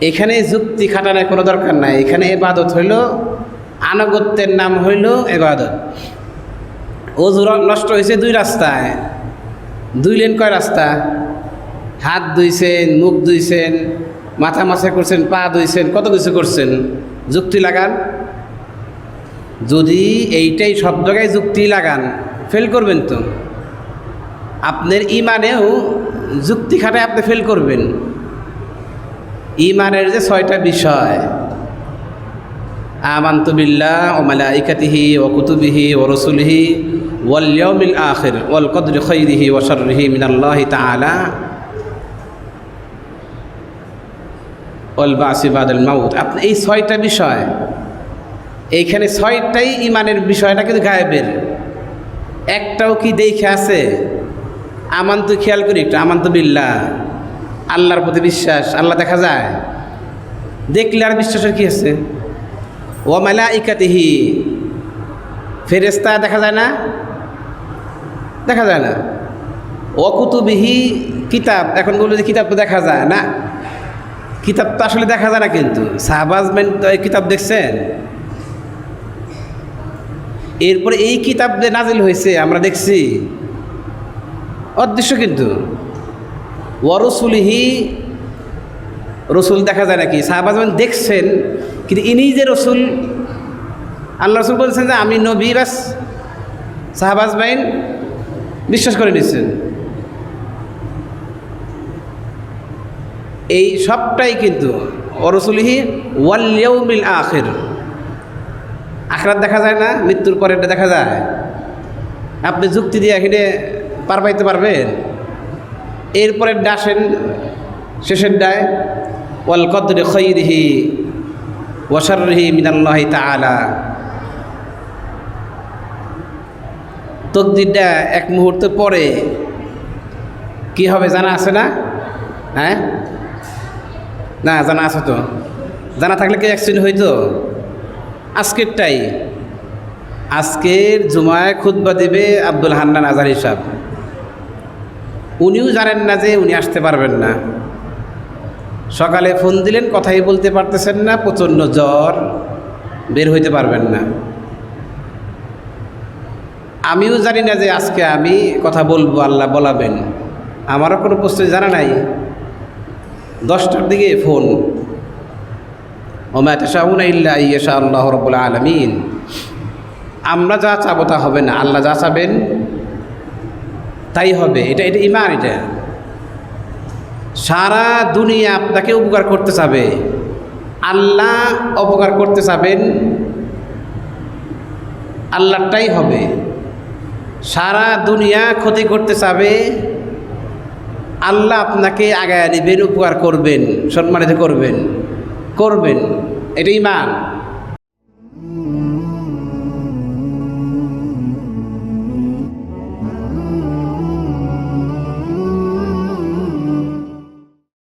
এখানে যুক্তি খাটানোর কোনো দরকার নাই। এখানে এবাদত হইল, আনুগত্যের নাম হইল এবাদত অজু নষ্ট হয়েছে দুই রাস্তায়। দুই লেন কয় রাস্তা? হাত ধুইছেন, মুখ ধুইছেন, মাথা মাছা করছেন, পা ধুইছেন, কত কিছু করছেন? যুক্তি লাগান। যদি এইটাই সব জায়গায় যুক্তি লাগান, ফেল করবেন তো। আপনার ইমানেও যুক্তি খাটায় আপনি ফেল করবেন। ইমানের যে ছয়টা বিষয়, আমান্তু বিল্লাহ ও মালাইকাতিহি ও কুতুবিহি ও রসুলিহি ওয়াল ইয়াউমিল আখির ওয়াল কদরি খৈরিহি ওয়া শাররিহি মিনাল্লাহি তাআলা ওয়াল বাসি বাদাল আপনি এই ছয়টা বিষয়, এইখানে ছয়টাই ইমানের বিষয়টা কিন্তু গায়েবের। একটাও কি দেখে আছে? আমান তো খেয়াল করি একটু আমান তো বিল্লা আল্লাহর প্রতি বিশ্বাস, আল্লাহ দেখা যায়। দেখলে আর বিশ্বাসের কি আছে? ও মেলা ইকাতিহি ফেরেস্তা দেখা যায় না? দেখা যায় না। অকুতুবিহি কিতাব, এখন বলল যে কিতাব তো দেখা যায় না। কিতাব তো আসলে দেখা যায় না কিন্তু। শাহবাজমেন তো এই কিতাব দেখছেন? এরপরে এই কিতাব যে নাজিল হয়েছে, আমরা দেখছি। অদৃশ্য কিন্তু। ওয়ারসুলিহি রসুল দেখা যায় নাকি? সাহাবাজমান দেখছেন, কিন্তু ইনি যে রসুল, আল্লাহ রসুল বলছেন যে আমি নবী বাস সাহাবাজ বাইন বিশ্বাস করে নিচ্ছেন। এই সবটাই কিন্তু অরসুলিহি ওয়াল্লিউমিল আখের। আখরাত দেখা যায় না, মৃত্যুর পরে এটা দেখা যায়। আপনি যুক্তি দিয়ে এখানে পার পাইতে পারবেন? এরপরে ডাসেন, শেষের ডায়, ওয়াল কদরে খৈরিহি ওয়াসারহি মিনাল্লাহি তাআলা। তকদিরটা এক মুহূর্ত পরে, কি হবে জানা আছে না? হ্যাঁ? না, জানা আছে তো। জানা থাকলে কি অ্যাক্সিডেন্ট হইতো? আজকেরটাই আজকের জুমায় খুতবা দেবে আব্দুল হান্নান আজারি সাহেব। উনিও জানেন না যে উনি আসতে পারবেন না। সকালে ফোন দিলেন, কথাই বলতে পারতেছেন না, প্রচণ্ড জ্বর, বের হইতে পারবেন না। আমিও জানি না যে আজকে আমি কথা বলব, আল্লাহ বলাবেন। আমারও কোনো প্রস্তুতি জানা নাই। দশটার দিকে ফোন। ওমা তাশাউনা ইল্লা আল্লাহ রব্বুল আলামিন। আমরা যা চাবো তা হবে না, আল্লাহ যা চাবেন তাই হবে, এটা এটা ইমান এটা। সারা দুনিয়া আপনাকে উপকার করতে চাবে। আল্লাহ অপকার করতে চাবেন, আল্লাহটাই হবে। সারা দুনিয়া ক্ষতি করতে চাবে, আল্লাহ আপনাকে আগায় নেবেন উপকার করবেন, সম্মানিত করবেন। করবেন, এটা ইমান